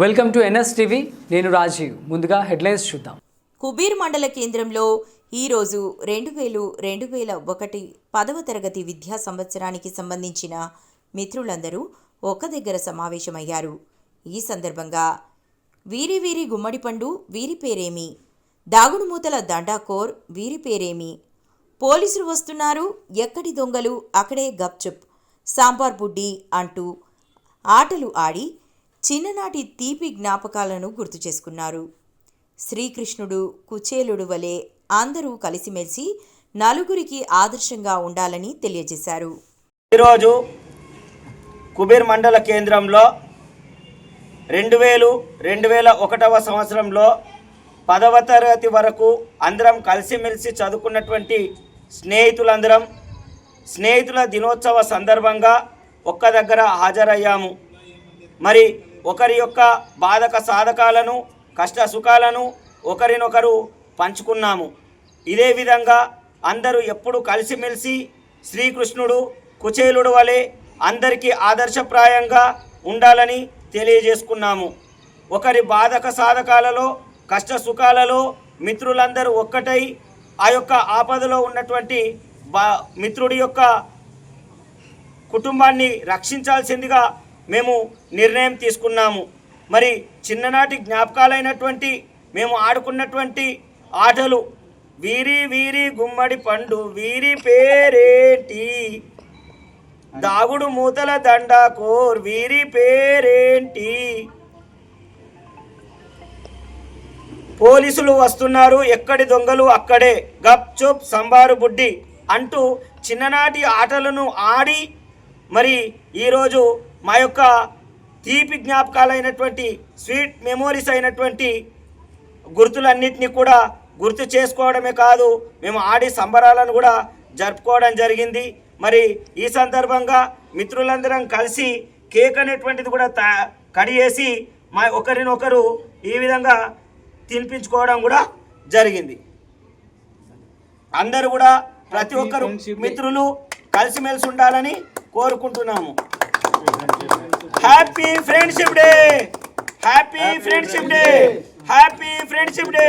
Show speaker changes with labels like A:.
A: Welcome to NS TV. నేను రాజీవ్. ముందుగా headlines చూద్దాం.
B: కుబీర్ మండల కేంద్రంలో ఈరోజు రెండు వేలు రెండు వేల ఒకటి పదవ తరగతి విద్యా సంవత్సరానికి సంబంధించిన మిత్రులందరూ ఒక దగ్గర సమావేశమయ్యారు. ఈ సందర్భంగా వీరి వీరి గుమ్మడి పండు వీరి పేరేమి? దాగుడుమూతల దండాకోర్ వీరి పేరేమి? పోలీసులు వస్తున్నారు ఎక్కడి దొంగలు? అక్కడే గప్చుప్. సాంబార్ బుడ్డి అంటూ ఆటలు ఆడి చిన్ననాటి తీపి జ్ఞాపకాలను గుర్తు చేసుకున్నారు. శ్రీకృష్ణుడు కుచేలుడు వలె అందరూ కలిసిమెలిసి నలుగురికి ఆదర్శంగా ఉండాలని తెలియజేశారు.
C: ఈరోజు కుబేర్ మండల కేంద్రంలో రెండు వేలు రెండు వేల ఒకటవ సంవత్సరంలో పదవ తరగతి వరకు అందరం కలిసిమెలిసి చదువుకున్నటువంటి స్నేహితులందరం స్నేహితుల దినోత్సవ సందర్భంగా ఒక్క దగ్గర హాజరయ్యాము. మరి ఒకరి యొక్క బాధక సాధకాలను కష్ట సుఖాలను ఒకరినొకరు పంచుకున్నాము. ఇదే విధంగా అందరూ ఎప్పుడు కలిసిమెలిసి శ్రీకృష్ణుడు కుచేలుడు వలె అందరికీ ఆదర్శప్రాయంగా ఉండాలని తెలియజేసుకున్నాము. ఒకరి బాధక సాధకాలలో కష్ట సుఖాలలో మిత్రులందరూ ఒక్కటై ఆ యొక్క ఆపదలో ఉన్నటువంటి బా మిత్రుడి యొక్క కుటుంబాన్ని రక్షించాల్సిందిగా మేము నిర్ణయం తీసుకున్నాము. మరి చిన్ననాటి జ్ఞాపకాలైనటువంటి మేము ఆడుకున్నటువంటి ఆటలు వీరి వీరి గుమ్మడి పండు వీరి పేరేంటి? దాగుడు మూతల దండాకోర్ వీరి పేరేంటి? పోలీసులు వస్తున్నారు ఎక్కడి దొంగలు అక్కడే. గప్ చూప్ సంబారు బుడ్డి అంటూ చిన్ననాటి ఆటలను ఆడి మరి ఈరోజు మా యొక్క తీపి జ్ఞాపకాలైనటువంటి స్వీట్ మెమోరీస్ అయినటువంటి గుర్తులన్నింటినీ కూడా గుర్తు చేసుకోవడమే కాదు మేము ఆడి సంబరాలను కూడా జరుపుకోవడం జరిగింది. మరి ఈ సందర్భంగా మిత్రులందరం కలిసి కేక్ అనేటువంటిది కూడా తా కడిగేసి మా ఒకరినొకరు ఈ విధంగా తినిపించుకోవడం కూడా జరిగింది. అందరూ కూడా ప్రతి ఒక్కరు మిత్రులు కలిసిమెలిసి ఉండాలని కోరుకుంటున్నాము. Happy friendship day happy friendship day happy friendship day